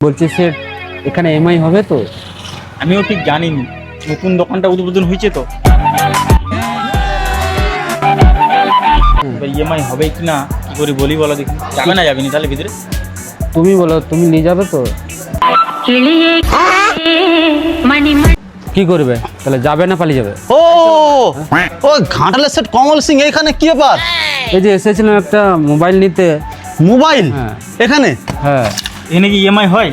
বলছি স্যার এখানে এমআই হবে তো? আমিও ঠিক জানিনি। নতুন দোকানটা উদ্বোধন হয়েছে তো। ইএমআই হবে কি না কি করে বলি বলো দেখি। যাবে না যাবে না তাহলে ভিতরে? তুমি বলো তুমি নিয়ে যাবে তো? কি করবে? তাহলে যাবে না পালিয়ে যাবে? ও ও ঘাটালের সেট কমল সিং এইখানে কি ব্যাপার? এই যে এসেছিলাম একটা মোবাইল নিতে। মোবাইল? হ্যাঁ। এখানে? হ্যাঁ। এখানে কি ইএমআই হয়?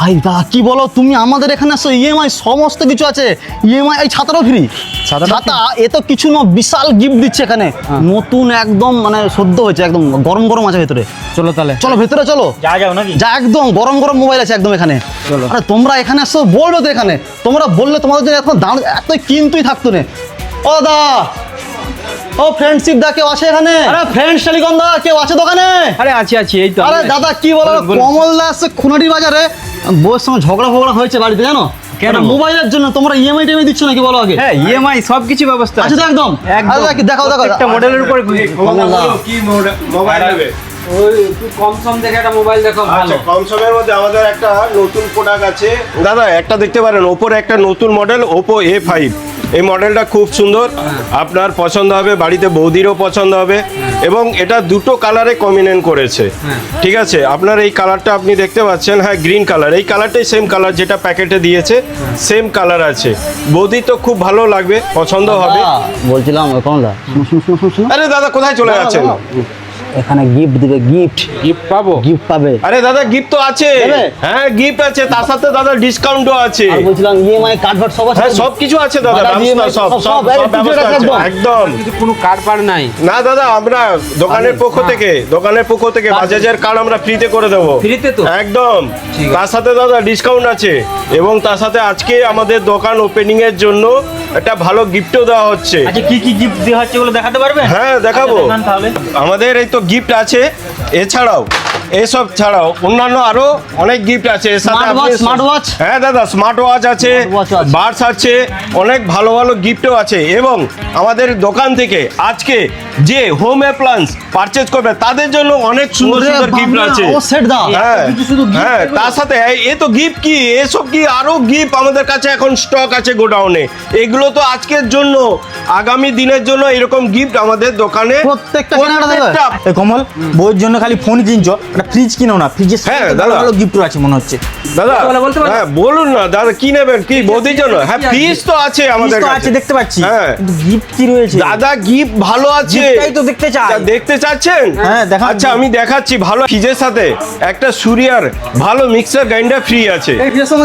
হাই দা কি বলো? তুমি আমাদের এখানে আসো ইএমআই সমস্ত কিছু আছে। ইএমআই এই ছাতারও ফ্রি ছাতা এ তো কিছু না বিশাল গিফট দিচ্ছে এখানে। হ্যাঁ। নতুন একদম মানে সদ্য হয়েছে একদম গরম গরম আছে ভেতরে। চলো তাহলে। চলো ভেতরে চলো। যা যাও নাকি? যা একদম গরম গরম মোবাইল আছে একদম এখানে। চলো। আরে তোমরা এখানে আসো বলবে তো এখানে। তোমরা বললে তোমাদের জন্য এখন দাঁড় এত কিনতুই থাকতো না। ও দা ও ফ্রেন্ডশিপ দা কেউ আছে এখানে? আরে ফ্রেন্ড টেলিকম দা কেউ আছে দোকানে? আরে আছি আছি এই তো আরে দাদা কি বলো। কমল দা আছে খুনাটি বাজারে বউয়ের সঙ্গে ঝগড়া ফগড়া হয়েছে বাড়িতে জানো? কেন? মোবাইলের জন্য তোমরা ইএমআই টেমআই দিচ্ছ নাকি বলো আগে? হ্যাঁ ইএমআই সব কিছু ব্যবস্থা আছে। তো একদম। একদম। দেখাও দেখাও একটা মডেলের উপরে কি মোবাইল নেবে ওই একটু কম সম দেখে একটা মোবাইল দেখো আচ্ছা কম সময়ের মধ্যে আমাদের একটা নতুন প্রোডাক্ট আছে। দাদা একটা দেখতে পারেন ওপোর একটা নতুন মডেল ওপো এ ফাইভ এই মডেলটা খুব সুন্দর। আপনার পছন্দ হবে বাড়িতে বৌদিরও পছন্দ হবে। এবং এটা দুটো কালারে কম্বিনেন্ট করেছে। ঠিক আছে? আপনার এই কালারটা আপনি দেখতে পাচ্ছেন হ্যাঁ গ্রিন কালার এই কালারটাই সেম কালার যেটা প্যাকেটে দিয়েছে সেম কালার আছে। বৌদি তো খুব ভালো লাগবে পছন্দ হবে। বলছিলাম আরে দাদা কোথায় চলে যাচ্ছেন? এখানে গিফট দিবে গিফট গিফট পাবো? গিফট পাবে। আরে দাদা গিফট তো আছে। হ্যাঁ গিফট আছে তার সাথে দাদা ডিসকাউন্টও আছে। আর বলছিলাম ইএমআই কার্ড ফার্ড সব আছে? হ্যাঁ সব কিছু আছে দাদা ব্যবস্থা সব সব, সব সব, ব্যবস্থা আছে। একদম। কোনো কার্ড পার নাই। না দাদা আমরা দোকানের পক্ষ থেকে দোকানের পক্ষ থেকে বাজাজের কার্ড আমরা ফ্রিতে করে দেবো। ফ্রিতে তো? একদম। তার সাথে দাদা ডিসকাউন্ট আছে। এবং তার সাথে আজকে আমাদের দোকান ওপেনিং এর জন্য একটা ভালো গিফটও দেওয়া হচ্ছে। আচ্ছা কি কি গিফট দেওয়া হচ্ছে ওগুলো দেখাতে পারবে? হ্যাঁ দেখাবো। আচ্ছা, তাহলে। আমাদের এই তো গিফট আছে এছাড়াও এসব ছাড়াও অন্যান্য আরও অনেক গিফট আছে। এর সাথে? হ্যাঁ দাদা স্মার্ট ওয়াচ আছে। বার্স আছে অনেক ভালো ভালো গিফটও আছে। এবং আমাদের দোকান থেকে আজকে যে হোম অ্যাপ্লায়েন্স পারচেজ করবে তাদের জন্য অনেক সুন্দর সুন্দর গিফট আছে। হ্যাঁ হ্যাঁ তার সাথে এ তো গিফট কি? এসব কি আরও গিফট আমাদের কাছে এখন স্টক আছে গোডাউনে এগুলো তো আজকের জন্য আগামী দিনের জন্য এরকম গিফট আমাদের দোকানে প্রত্যেকটা কমল বউয়ের জন্য খালি ফোন কিনছো। একটা ফ্রিজ কিনো না ফ্রিজের হ্যাঁ, দাদা। ভালো গিফট আছে মনে হচ্ছে। দাদা বলতে পারো? হ্যাঁ বলুন না দাদা কি নেবেন কি? বৌদির জন্য? হ্যাঁ? ফিস তো আছে আমাদের কাছে। আছে দেখতে পাচ্ছি। হ্যাঁ। কিন্তু গিফট কি রয়েছে? দাদা গিফট ভালো আছে। গিফটটাই তো দেখতে চাই। দেখতে চাচ্ছেন? হ্যাঁ, দেখান। আচ্ছা আমি দেখাচ্ছি ভালো ফ্রিজের সাথে। একটা সুরিয়ার ভালো মিক্সার গ্রাইন্ডার ফ্রি আছে।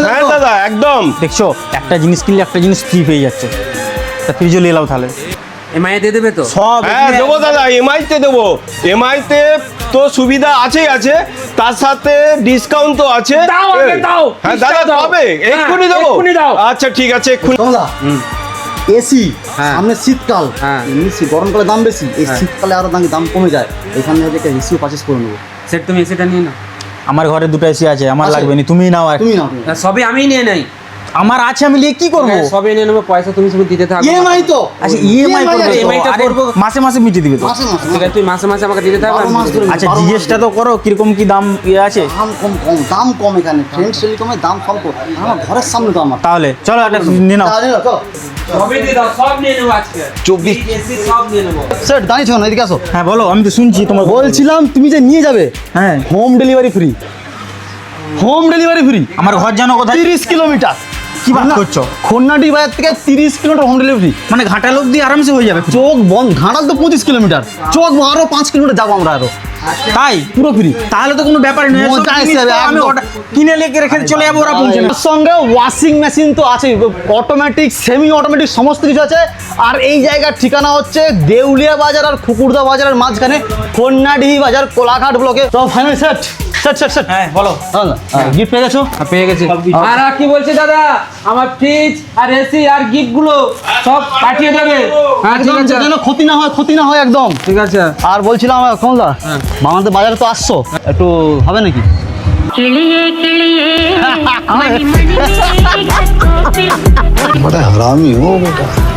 হ্যাঁ দাদা একদম। দেখছ একটা জিনিস কিনলে একটা জিনিস ফ্রি পেয়ে যাচ্ছে। তা ফ্রিজও নিয়ে নাও তাহলে। এমআই দিয়ে দেবে তো? সব হ্যাঁ দেবো দাদা এমআই তে দেবো। এমআই তে তো সুবিধা আছেই আছে তার সাথে ডিসকাউন্ট তো আছে। দাও, আগে দাও। হ্যাঁ দাদা। কবে হ্যাঁ, এক্ষুনি দেবো। এক্ষুনি দাও। আচ্ছা ঠিক আছে এক্ষুনি। কমলা এসি হ্যাঁ। সামনে শীতকাল। হ্যাঁ। এমনি গরমকালে দাম বেশি এই শীতকালে আরও দাম দাম কমে যায়। এখানে থেকে একটা এসিও পারচেস করে নেব। সেট তুমি এসিটা নিয়ে নাও। আমার ঘরে দুটো এসি আছে আমার লাগবে না তুমি নাও আর তুমি নাও সবই আমি নিয়ে নেই। আমার আছে আমি নিয়ে কি করব? হ্যাঁ, সবই নিয়ে নেব পয়সা তুমি শুধু দিতে থাকো ইএমআই তো। আচ্ছা ইএমআই করব আছে। তো। টা করব। মাসে মাসে মিটিয়ে দিবে তো। মাসে মাসে তুই মাসে মাসে আমাকে দিতে থাকো। আচ্ছা মাস তো করো কীরকম কি দাম ইয়ে আছে? দাম কম কম দাম কম এখানে। ফ্রেন্ডস টেলিকমের দাম কম কম। আমার ঘরের সামনে তো আমার। তাহলে চলো একটা নিয়ে নাও। তাহলে চলো। সবই দিয়ে দাও সব নিয়ে নেব আজকে। চব্বিশ। ফ্রিজ, এসি সব নিয়ে নেব। স্যার দাঁড়িয়েছো না এদিকে আসো। হ্যাঁ বলো আমি তো শুনছি তোমার বলছিলাম তুমি যে নিয়ে যাবে হ্যাঁ। Home delivery free home delivery free আমার ঘর জানো কোথায়? তিরিশ কিলোমিটার। কি বাত করছ? খন্নাটি বাজার থেকে তিরিশ কিলোমিটার হোম ডেলিভারি মানে আরামসে হয়ে যাবে। চোখ বন্ধ। ঘাটাল তো পঁচিশ কিলোমিটার। চোখ আরও পাঁচ কিলোমিটার যাব আমরা আরও। তাই? পুরো ফ্রি তাহলে তো কোনো নয়। আমি। কিনে লেগে রেখে চলে যাব ওরা পৌঁছে সঙ্গে ওয়াশিং মেশিন তো আছে। অটোমেটিক সেমি অটোমেটিক সমস্ত কিছু আছে। আর এই জায়গার ঠিকানা হচ্ছে দেউলিয়া বাজার আর খুকুরদা বাজারের মাঝখানে কন্যাডিহি বাজার কোলাঘাট ব্লকে তো final set set set set হ্যাঁ বলো গিফট পেয়ে গেছো আর পেয়ে গেছি আর আর কি বলছি দাদা আমার ফ্রিজ আর এসি আর গিফট গুলো সব পাঠিয়ে দেবে হ্যাঁ ঠিক একদম আছে যেন ক্ষতি না হয় ক্ষতি না হয় একদম ঠিক আছে আর বলছিলাম কমদা আমাদের বাজারে তো আসছো একটু হবে নাকি কিলিয়ে কিলিয়ে মণি মণি মেঘ কোকিল बड़ा हरामी हो बेटा